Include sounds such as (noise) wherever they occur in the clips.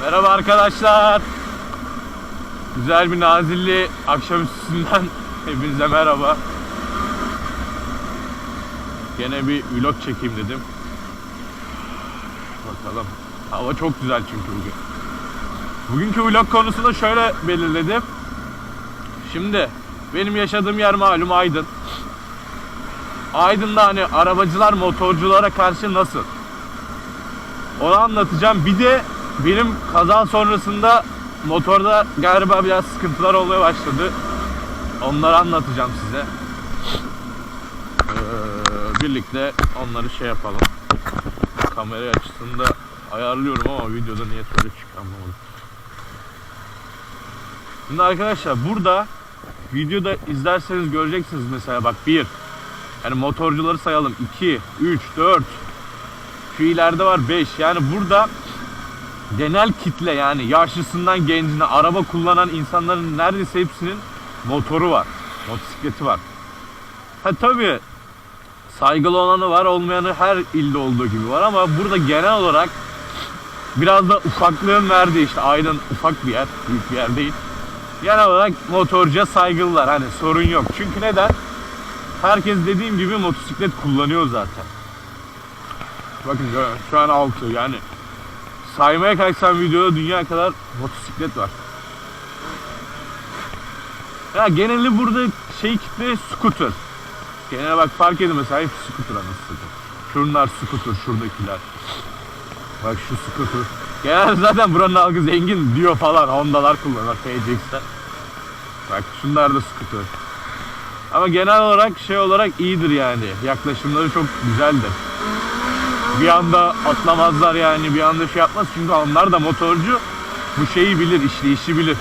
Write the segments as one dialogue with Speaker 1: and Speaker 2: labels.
Speaker 1: Merhaba arkadaşlar. Güzel bir Nazilli akşamüstünden (laughs) hepinize merhaba. Gene bir vlog çekeyim dedim. Bakalım. Hava çok güzel çünkü bugün. Bugünkü vlog konusunu şöyle belirledim. Şimdi benim yaşadığım yer malum Aydın. Aydın'da hani arabacılar motorculara karşı nasıl? Onu anlatacağım. Bir de benim kaza sonrasında motorda galiba biraz sıkıntılar olmaya başladı. Onları anlatacağım size. Ee, birlikte onları şey yapalım. Kamera açısını da ayarlıyorum ama videoda niye öyle çıkıyor anlamadım. Şimdi arkadaşlar burada videoda izlerseniz göreceksiniz mesela bak bir yani motorcuları sayalım 2, 3, 4 şu ileride var 5 yani burada genel kitle yani yaşlısından gencine araba kullanan insanların neredeyse hepsinin motoru var. Motosikleti var. Ha tabii saygılı olanı var olmayanı her ilde olduğu gibi var ama burada genel olarak biraz da ufaklığın verdiği işte Aydın ufak bir yer, büyük bir yer değil. Genel olarak motorcuya saygılılar hani sorun yok. Çünkü neden? Herkes dediğim gibi motosiklet kullanıyor zaten. Bakın şu an 6 yani saymaya kalksam videoda dünya kadar motosiklet var. Ya geneli burada şey kitle scooter. Genel bak fark edin mesela hep scooter anasını. Şunlar scooter şuradakiler. Bak şu scooter. Genel zaten buranın halkı zengin diyor falan. Honda'lar kullanır, PCX'ler. Bak şunlar da scooter. Ama genel olarak şey olarak iyidir yani. Yaklaşımları çok güzeldir. Bir anda atlamazlar yani bir anda şey yapmaz çünkü onlar da motorcu bu şeyi bilir, işleyişi bilir.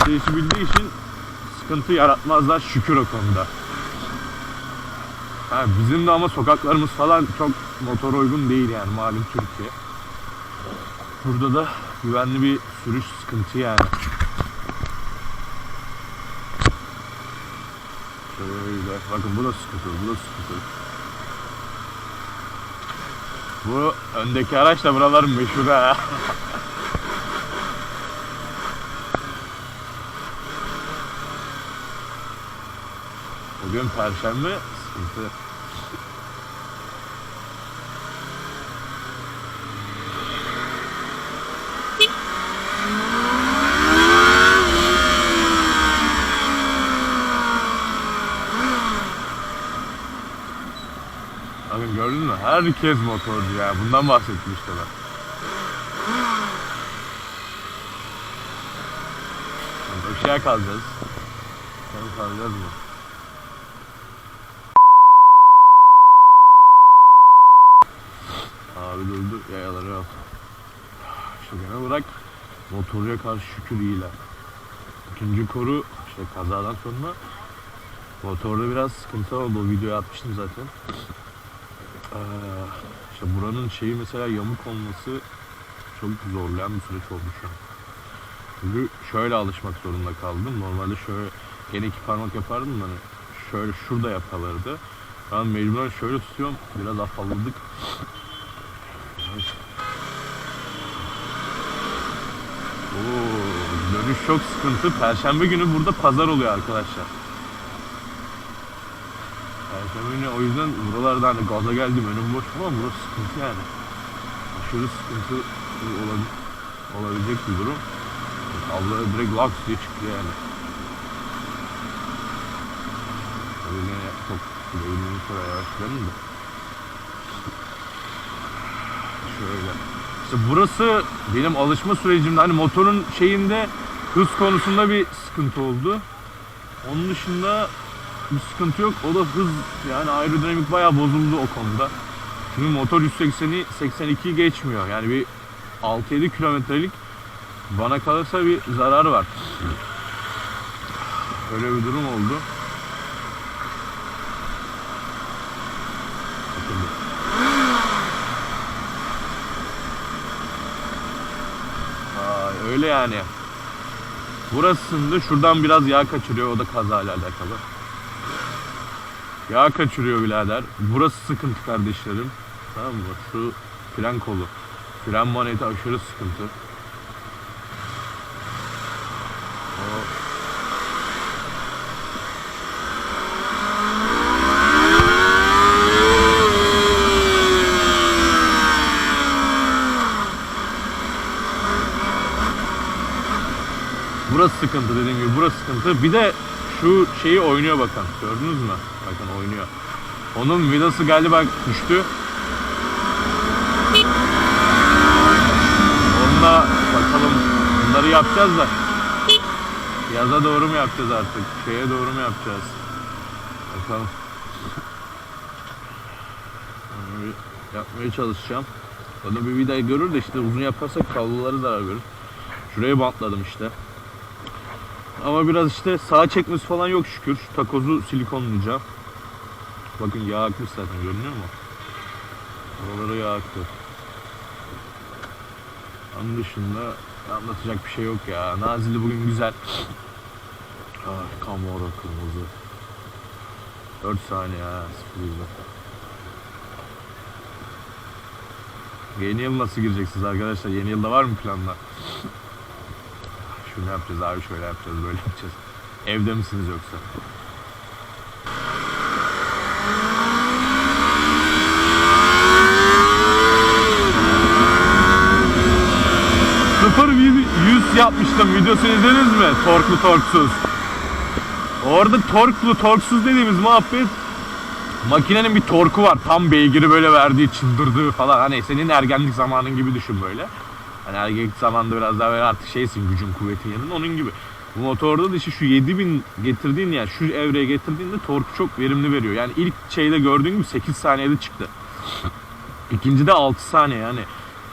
Speaker 1: İşleyişi bildiği için sıkıntı yaratmazlar şükür o konuda. Ha, bizim de ama sokaklarımız falan çok motor uygun değil yani malum Türkiye. Burada da güvenli bir sürüş sıkıntı yani. Şöyle bakın bu da scooter, bu da scooter. Bu öndeki araç da buraların meşhur ha. Bugün perşembe sıkıntı. Bakın gördün mü? Herkes motorcu ya. Bundan bahsettim işte ben. Aşağı kalacağız. Aşağı kalacağız mı? Abi durdu yayaları al. Genel olarak motorcuya karşı şükür iyiler. İkinci koru işte kazadan sonra motorda biraz sıkıntı oldu. O videoyu atmıştım zaten. Ee, işte buranın şeyi mesela yamuk olması çok zorlayan bir süreç oldu şu an. Çünkü şöyle alışmak zorunda kaldım. Normalde şöyle gene iki parmak yapardım hani şöyle şurada yapılırdı. Ben mecburen şöyle tutuyorum. Biraz afalladık. Oo, dönüş çok sıkıntı. Perşembe günü burada pazar oluyor arkadaşlar. Günü o yüzden buralarda hani gaza geldim önüm boş ama burası sıkıntı yani. Aşırı sıkıntı olabi- olabilecek bir durum. Abla direkt laks diye çıktı yani. Ya- çok değinmeyi sonra yavaşlayalım da. Şöyle. İşte burası benim alışma sürecimde hani motorun şeyinde hız konusunda bir sıkıntı oldu. Onun dışında bir sıkıntı yok. O da hız yani aerodinamik bayağı bozuldu o konuda. Çünkü motor 180'i 82'yi geçmiyor. Yani bir 6-7 kilometrelik bana kalırsa bir zararı var. Öyle bir durum oldu. Bakın bir. Ay, öyle yani. Burasında şuradan biraz yağ kaçırıyor. O da kazayla alakalı. Yağ kaçırıyor birader. Burası sıkıntı kardeşlerim. Tamam mı? Şu fren kolu. Fren maneti aşırı sıkıntı. Burası sıkıntı dediğim gibi burası sıkıntı. Bir de şu şeyi oynuyor bakın. Gördünüz mü? Bakın oynuyor. Onun vidası galiba düştü. Onunla bakalım bunları yapacağız da yaza doğru mu yapacağız artık? Şeye doğru mu yapacağız? Bakalım. Yapmaya çalışacağım. Onu bir vida görür de işte uzun yaparsak kabloları zarar görür. Şuraya bantladım işte. Ama biraz işte sağa çekmesi falan yok şükür. Takozu silikonlayacağım. Bakın yağ akmış zaten görünüyor mu? Oraları yağ aktı. Onun dışında anlatacak bir şey yok ya. Nazilli bugün güzel. Ah, Camaro kırmızı. 4 saniye ha, 0 yüzde. Yeni yıl nasıl gireceksiniz arkadaşlar? Yeni yılda var mı planlar? Şunu yapacağız abi şöyle yapacağız böyle yapacağız. Evde misiniz yoksa? Sıfır yüz- yapmıştım videosunu izlediniz mi? Torklu torksuz. Orada torklu torksuz dediğimiz muhabbet makinenin bir torku var. Tam beygiri böyle verdiği çıldırdığı falan. Hani senin ergenlik zamanın gibi düşün böyle. Hani ergenlik zamanında biraz daha böyle artık şeysin gücün kuvvetin yanında onun gibi. Bu motorda da işte şu 7000 getirdiğin yani şu evreye getirdiğinde torku çok verimli veriyor. Yani ilk şeyde gördüğün gibi 8 saniyede çıktı. İkincide 6 saniye yani.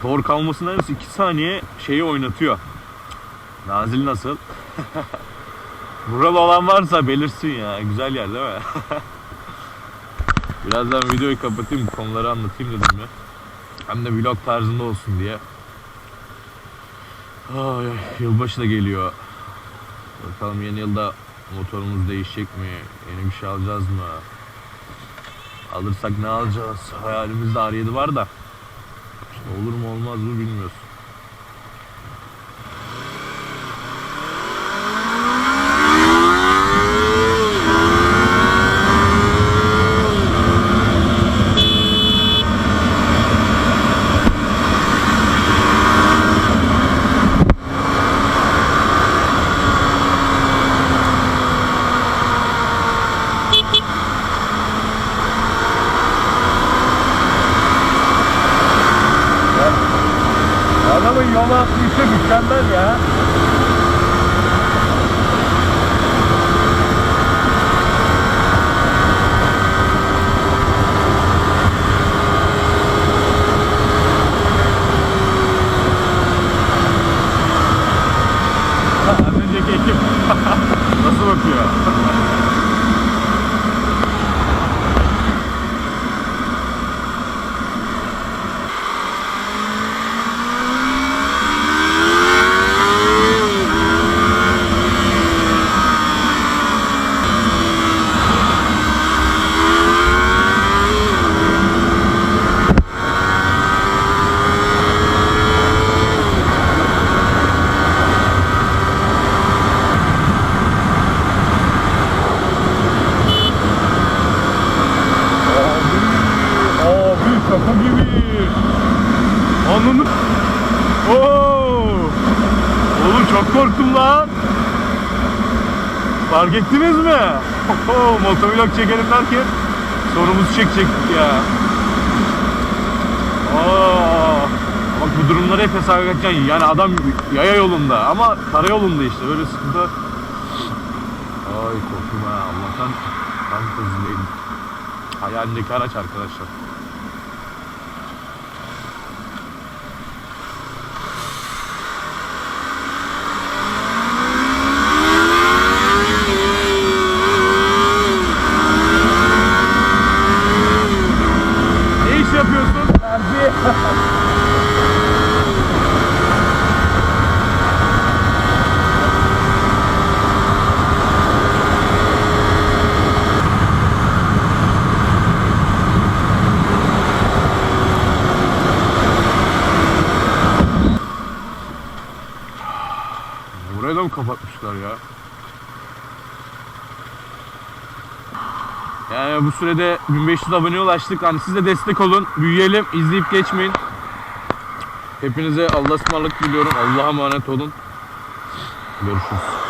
Speaker 1: Tork almasından neredeyse 2 saniye şeyi oynatıyor. Nazil nasıl? (laughs) Buralı olan varsa belirsin ya. Güzel yer değil mi? (laughs) Birazdan videoyu kapatayım, konuları anlatayım dedim ya. Hem de vlog tarzında olsun diye. Ay, yılbaşı da geliyor. Bakalım yeni yılda motorumuz değişecek mi? Yeni bir şey alacağız mı? Alırsak ne alacağız? Hayalimizde R7 var da. İşte olur mu olmaz mı bilmiyoruz. Çok korktum lan. Fark ettiniz mi? Oo, motovlog çekelim derken sorumuzu çekecektik ya. Aa, bak bu durumları hep hesap edeceksin. Yani adam yaya yolunda ama karayolunda işte öyle sıkıntı. Ay korktum ha Allah'tan tank hızındayım. Hayalindeki araç arkadaşlar. Burayı da mı kapatmışlar ya? Yani bu sürede 1500 aboneye ulaştık. Hani siz de destek olun. Büyüyelim. izleyip geçmeyin. Hepinize Allah'a ısmarladık diliyorum. Allah'a emanet olun. Görüşürüz.